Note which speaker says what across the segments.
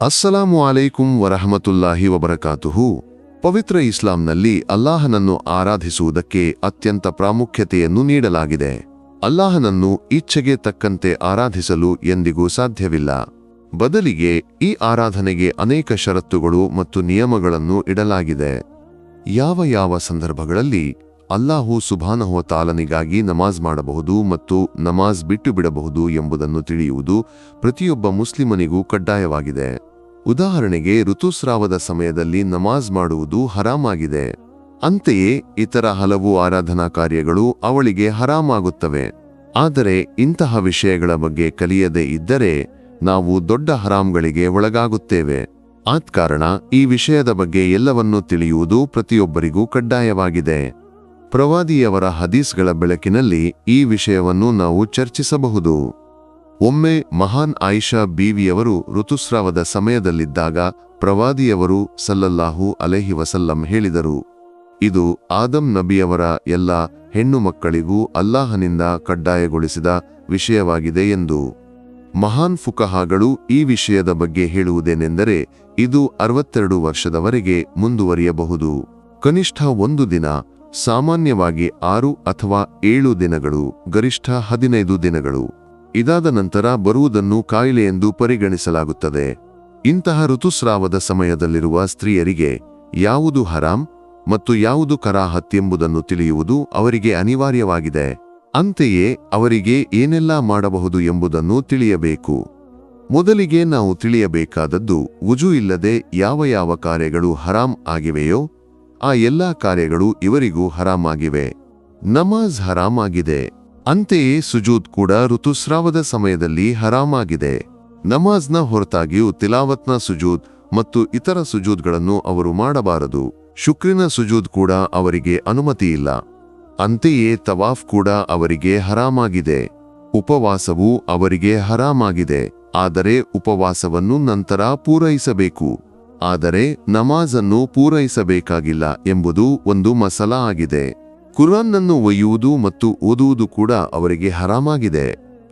Speaker 1: ಅಸ್ಸಲಾಮು ಅಲೈಕುಂ ವರಹಮತುಲ್ಲಾಹಿ ವಬರಕಾತುಹು. ಪವಿತ್ರ ಇಸ್ಲಾಂನಲ್ಲಿ ಅಲ್ಲಾಹನನ್ನು ಆರಾಧಿಸುವುದಕ್ಕೆ ಅತ್ಯಂತ ಪ್ರಾಮುಖ್ಯತೆಯನ್ನು ನೀಡಲಾಗಿದೆ. ಅಲ್ಲಾಹನನ್ನು ಇಚ್ಛೆಗೆ ತಕ್ಕಂತೆ ಆರಾಧಿಸಲು ಎಂದಿಗೂ ಸಾಧ್ಯವಿಲ್ಲ. ಬದಲಿಗೆ ಈ ಆರಾಧನೆಗೆ ಅನೇಕ ಷರತ್ತುಗಳು ಮತ್ತು ನಿಯಮಗಳನ್ನು ಇಡಲಾಗಿದೆ. ಯಾವ ಯಾವ ಸಂದರ್ಭಗಳಲ್ಲಿ ಅಲ್ಲಾಹು ಸುಭಾನಹುವ ತಾಲನಿಗಾಗಿ ನಮಾಜ್ ಮಾಡಬಹುದು ಮತ್ತು ನಮಾಜ್ ಬಿಟ್ಟು ಬಿಡಬಹುದು ಎಂಬುದನ್ನು ತಿಳಿಯುವುದು ಪ್ರತಿಯೊಬ್ಬ ಮುಸ್ಲಿಮನಿಗೂ ಕಡ್ಡಾಯವಾಗಿದೆ. ಉದಾಹರಣೆಗೆ ಋತುಸ್ರಾವದ ಸಮಯದಲ್ಲಿ ನಮಾಜ್ ಮಾಡುವುದು ಹರಾಮಾಗಿದೆ. ಅಂತೆಯೇ ಇತರ ಹಲವು ಆರಾಧನಾ ಕಾರ್ಯಗಳು ಅವಳಿಗೆ ಹರಾಮಾಗುತ್ತವೆ. ಆದರೆ ಇಂತಹ ವಿಷಯಗಳ ಬಗ್ಗೆ ಕಲಿಯದೇ ಇದ್ದರೆ ನಾವು ದೊಡ್ಡ ಹರಾಮ್ಗಳಿಗೆ ಒಳಗಾಗುತ್ತೇವೆ. ಆದ ಕಾರಣ ಈ ವಿಷಯದ ಬಗ್ಗೆ ಎಲ್ಲವನ್ನೂ ತಿಳಿಯುವುದು ಪ್ರತಿಯೊಬ್ಬರಿಗೂ ಕಡ್ಡಾಯವಾಗಿದೆ. ಪ್ರವಾದಿಯವರ ಹದೀಸ್ಗಳ ಬೆಳಕಿನಲ್ಲಿ ಈ ವಿಷಯವನ್ನು ನಾವು ಚರ್ಚಿಸಬಹುದು. ಒಮ್ಮೆ ಮಹಾನ್ ಆಯಿಷಾ ಬೀವಿಯವರು ಋತುಸ್ರಾವದ ಸಮಯದಲ್ಲಿದ್ದಾಗ ಪ್ರವಾದಿಯವರು ಸಲ್ಲಲ್ಲಾಹು ಅಲೆಹಿ ವಸಲ್ಲಂ ಹೇಳಿದರು, ಇದು ಆದಂ ನಬಿಯವರ ಎಲ್ಲ ಹೆಣ್ಣು ಮಕ್ಕಳಿಗೂ ಅಲ್ಲಾಹನಿಂದ ಕಡ್ಡಾಯಗೊಳಿಸಿದ ವಿಷಯವಾಗಿದೆ ಎಂದು. ಮಹಾನ್ ಫುಕಹಾಗಳು ಈ ವಿಷಯದ ಬಗ್ಗೆ ಹೇಳುವುದೇನೆಂದರೆ ಇದು ಅರವತ್ತೆರಡು ವರ್ಷದವರೆಗೆ ಮುಂದುವರಿಯಬಹುದು. ಕನಿಷ್ಠ ಒಂದು ದಿನ, ಸಾಮಾನ್ಯವಾಗಿ ಆರು ಅಥವಾ ಏಳು ದಿನಗಳು, ಗರಿಷ್ಠ ಹದಿನೈದು ದಿನಗಳು. ಇದಾದ ನಂತರ ಬರುವುದನ್ನು ಕಾಯಿಲೆ ಎಂದು ಪರಿಗಣಿಸಲಾಗುತ್ತದೆ. ಇಂತಹ ಋತುಸ್ರಾವದ ಸಮಯದಲ್ಲಿರುವ ಸ್ತ್ರೀಯರಿಗೆ ಯಾವುದು ಹರಾಮ್ ಮತ್ತು ಯಾವುದು ಕರಾಹತ್ ಎಂಬುದನ್ನು ತಿಳಿಯುವುದು ಅವರಿಗೆ ಅನಿವಾರ್ಯವಾಗಿದೆ. ಅಂತೆಯೇ ಅವರಿಗೆ ಏನೆಲ್ಲ ಮಾಡಬಹುದು ಎಂಬುದನ್ನು ತಿಳಿಯಬೇಕು. ಮೊದಲಿಗೆ ನಾವು ತಿಳಿಯಬೇಕಾದದ್ದು ಉಜು ಇಲ್ಲದೆ ಯಾವ ಯಾವ ಕಾರ್ಯಗಳು ಹರಾಮ್ ಆಗಿವೆಯೋ ಆ ಎಲ್ಲಾ ಕಾರ್ಯಗಳು ಇವರಿಗೂ ಹರಾಮಾಗಿವೆ ನಮಾಜ್ ಹರಾಮಾಗಿದೆ ಅಂತೆಯೇ ಸುಜೂದ್ ಕೂಡ ಋತುಸ್ರಾವದ ಸಮಯದಲ್ಲಿ ಹರಾಮಾಗಿದೆ. ನಮಾಜ್ನ ಹೊರತಾಗಿಯೂ ತಿಲಾವತ್ನ ಸುಜೂದ್ ಮತ್ತು ಇತರ ಸುಜೂದ್ಗಳನ್ನು ಅವರು ಮಾಡಬಾರದು. ಶುಕ್ರಿನ ಸುಜೂದ್ ಕೂಡ ಅವರಿಗೆ ಅನುಮತಿಯಿಲ್ಲ. ಅಂತೆಯೇ ತವಾಫ್ ಕೂಡ ಅವರಿಗೆ ಹರಾಮಾಗಿದೆ. ಉಪವಾಸವು ಅವರಿಗೆ ಹರಾಮಾಗಿದೆ. ಆದರೆ ಉಪವಾಸವನ್ನು ನಂತರ ಪೂರೈಸಬೇಕು. ಆದರೆ ನಮಾಜನ್ನು ಪೂರೈಸಬೇಕಾಗಿಲ್ಲ ಎಂಬುದು ಒಂದು ಮಸಲ ಆಗಿದೆ. ಕುರಾನ್ನನ್ನು ಒಯ್ಯುವುದು ಮತ್ತು ಓದುವುದು ಕೂಡ ಅವರಿಗೆ ಹರಾಮಾಗಿದೆ.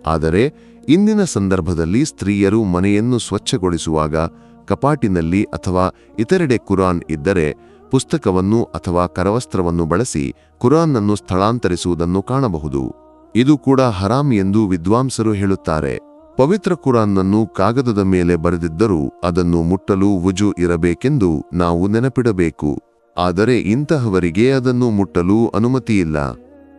Speaker 1: ಆದರೆ ಇಂದಿನ ಸಂದರ್ಭದಲ್ಲಿ ಸ್ತ್ರೀಯರು ಮನೆಯನ್ನು ಸ್ವಚ್ಛಗೊಳಿಸುವಾಗ ಕಪಾಟಿನಲ್ಲಿ ಅಥವಾ ಇತರೆಡೆ ಕುರಾನ್ ಇದ್ದರೆ ಪುಸ್ತಕವನ್ನು ಅಥವಾ ಕರವಸ್ತ್ರವನ್ನು ಬಳಸಿ ಕುರಾನ್ನನ್ನು ಸ್ಥಳಾಂತರಿಸುವುದನ್ನು ಕಾಣಬಹುದು. ಇದು ಕೂಡ ಹರಾಮ್ ಎಂದು ವಿದ್ವಾಂಸರು ಹೇಳುತ್ತಾರೆ. ಪವಿತ್ರ ಕುರಾನ್ನನ್ನು ಕಾಗದದ ಮೇಲೆ ಬರೆದಿದ್ದರೂ ಅದನ್ನು ಮುಟ್ಟಲು ವುಜು ಇರಬೇಕೆಂದು ನಾವು ನೆನಪಿಡಬೇಕು. ಆದರೆ ಇಂತಹವರಿಗೆ ಅದನ್ನು ಮುಟ್ಟಲು ಅನುಮತಿಯಿಲ್ಲ.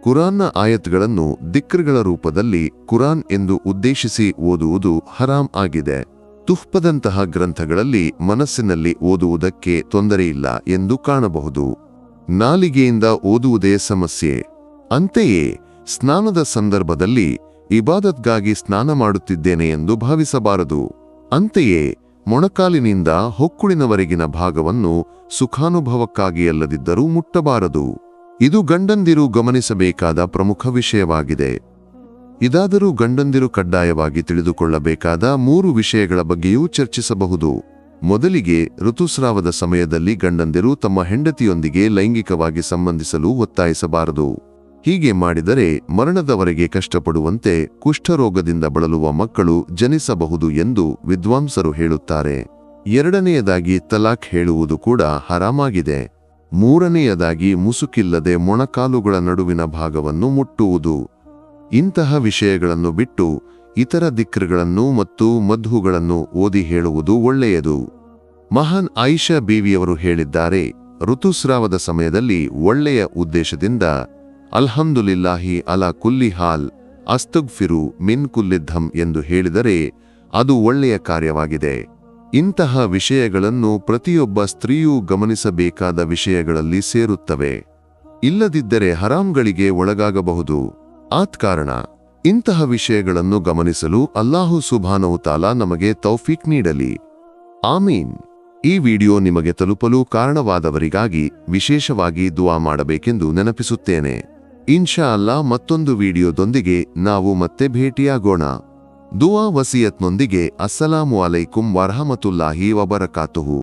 Speaker 1: ಕುರಾನ್ನ ಆಯತ್ಗಳನ್ನು ದಿಕ್ರಗಳ ರೂಪದಲ್ಲಿ ಕುರಾನ್ ಎಂದು ಉದ್ದೇಶಿಸಿ ಓದುವುದು ಹರಾಮ್ ಆಗಿದೆ. ತುಹ್ಪದಂತಹ ಗ್ರಂಥಗಳಲ್ಲಿ ಮನಸ್ಸಿನಲ್ಲಿ ಓದುವುದಕ್ಕೆ ತೊಂದರೆಯಿಲ್ಲ ಎಂದು ಕಾಣಬಹುದು. ನಾಲಿಗೆಯಿಂದ ಓದುವುದೇ ಸಮಸ್ಯೆ. ಅಂತೆಯೇ, ಸ್ನಾನದ ಸಂದರ್ಭದಲ್ಲಿ ಇಬಾದತ್ಗಾಗಿ ಸ್ನಾನ ಮಾಡುತ್ತಿದ್ದೇನೆ ಎಂದು ಭಾವಿಸಬಾರದು. ಅಂತೆಯೇ ಮೊಣಕಾಲಿನಿಂದ ಹೊಕ್ಕುಳಿನವರೆಗಿನ ಭಾಗವನ್ನು ಸುಖಾನುಭವಕ್ಕಾಗಿ ಅಲ್ಲದಿದ್ದರೂ ಮುಟ್ಟಬಾರದು. ಇದು ಗಂಡಂದಿರು ಗಮನಿಸಬೇಕಾದ ಪ್ರಮುಖ ವಿಷಯವಾಗಿದೆ. ಇದಾದರೂ ಗಂಡಂದಿರು ಕಡ್ಡಾಯವಾಗಿ ತಿಳಿದುಕೊಳ್ಳಬೇಕಾದ ಮೂರು ವಿಷಯಗಳ ಬಗ್ಗೆಯೂ ಚರ್ಚಿಸಬಹುದು. ಮೊದಲಿಗೆ, ಋತುಸ್ರಾವದ ಸಮಯದಲ್ಲಿ ಗಂಡಂದಿರು ತಮ್ಮ ಹೆಂಡತಿಯೊಂದಿಗೆ ಲೈಂಗಿಕವಾಗಿ ಸಂಬಂಧಿಸಲು ಒತ್ತಾಯಿಸಬಾರದು. ಹೀಗೆ ಮಾಡಿದರೆ ಮರಣದವರೆಗೆ ಕಷ್ಟಪಡುವಂತೆ ಕುಷ್ಠರೋಗದಿಂದ ಬಳಲುವ ಮಕ್ಕಳು ಜನಿಸಬಹುದು ಎಂದು ವಿದ್ವಾಂಸರು ಹೇಳುತ್ತಾರೆ. ಎರಡನೆಯದಾಗಿ ತಲಾಖ್ ಹೇಳುವುದು ಕೂಡ ಹರಾಮಾಗಿದೆ. ಮೂರನೆಯದಾಗಿ ಮುಸುಕಿಲ್ಲದೆ ಮೊಣಕಾಲುಗಳ ನಡುವಿನ ಭಾಗವನ್ನು ಮುಟ್ಟುವುದು. ಇಂತಹ ವಿಷಯಗಳನ್ನು ಬಿಟ್ಟು ಇತರ ದಿಕ್ರುಗಳನ್ನು ಮತ್ತು ಮಧುಗಳನ್ನು ಓದಿ ಹೇಳುವುದು ಒಳ್ಳೆಯದು. ಮಹಾನ್ ಆಯಿಷಾ ಬೀವಿಯವರು ಹೇಳಿದ್ದಾರೆ, ಋತುಸ್ರಾವದ ಸಮಯದಲ್ಲಿ ಒಳ್ಳೆಯ ಉದ್ದೇಶದಿಂದ ಅಲ್ಹಮ್ದುಲಿಲ್ಲಾಹಿ ಅಲ ಕುಲ್ಲಿ ಹಾಲ್ ಅಸ್ತುಗ್ಫಿರು ಮಿನ್ ಕುಲ್ಲಿದ್ದಂ ಎಂದು ಹೇಳಿದರೆ ಅದು ಒಳ್ಳೆಯ ಕಾರ್ಯವಾಗಿದೆ. ಇಂತಹ ವಿಷಯಗಳನ್ನು ಪ್ರತಿಯೊಬ್ಬ ಸ್ತ್ರೀಯೂ ಗಮನಿಸಬೇಕಾದ ವಿಷಯಗಳಲ್ಲಿ ಸೇರುತ್ತವೆ. ಇಲ್ಲದಿದ್ದರೆ ಹರಾಂಗಳಿಗೆ ಒಳಗಾಗಬಹುದು. ಆತ್ ಕಾರಣ, ಇಂತಹ ವಿಷಯಗಳನ್ನು ಗಮನಿಸಲು ಅಲ್ಲಾಹು ಸುಭಾನವುತಾಲ ನಮಗೆ ತೌಫೀಕ್ ನೀಡಲಿ. ಆಮೀನ್. ಈ ವಿಡಿಯೋ ನಿಮಗೆ ತಲುಪಲು ಕಾರಣವಾದವರಿಗಾಗಿ ವಿಶೇಷವಾಗಿ ದುವಾ ಮಾಡಬೇಕೆಂದು ನೆನಪಿಸುತ್ತೇನೆ. ಇನ್ಶಾ ಅಲ್ಲಾ ಮತ್ತೊಂದು ವಿಡಿಯೋದೊಂದಿಗೆ ನಾವು ಮತ್ತೆ ಭೇಟಿಯಾಗೋಣ. ದುವಾ ವಸಿಯತ್ನೊಂದಿಗೆ ಅಸ್ಸಲಾಮು ಅಲೈಕುಂ ವರಹಮತುಲ್ಲಾಹಿ ವಬರಕಾತುಹು.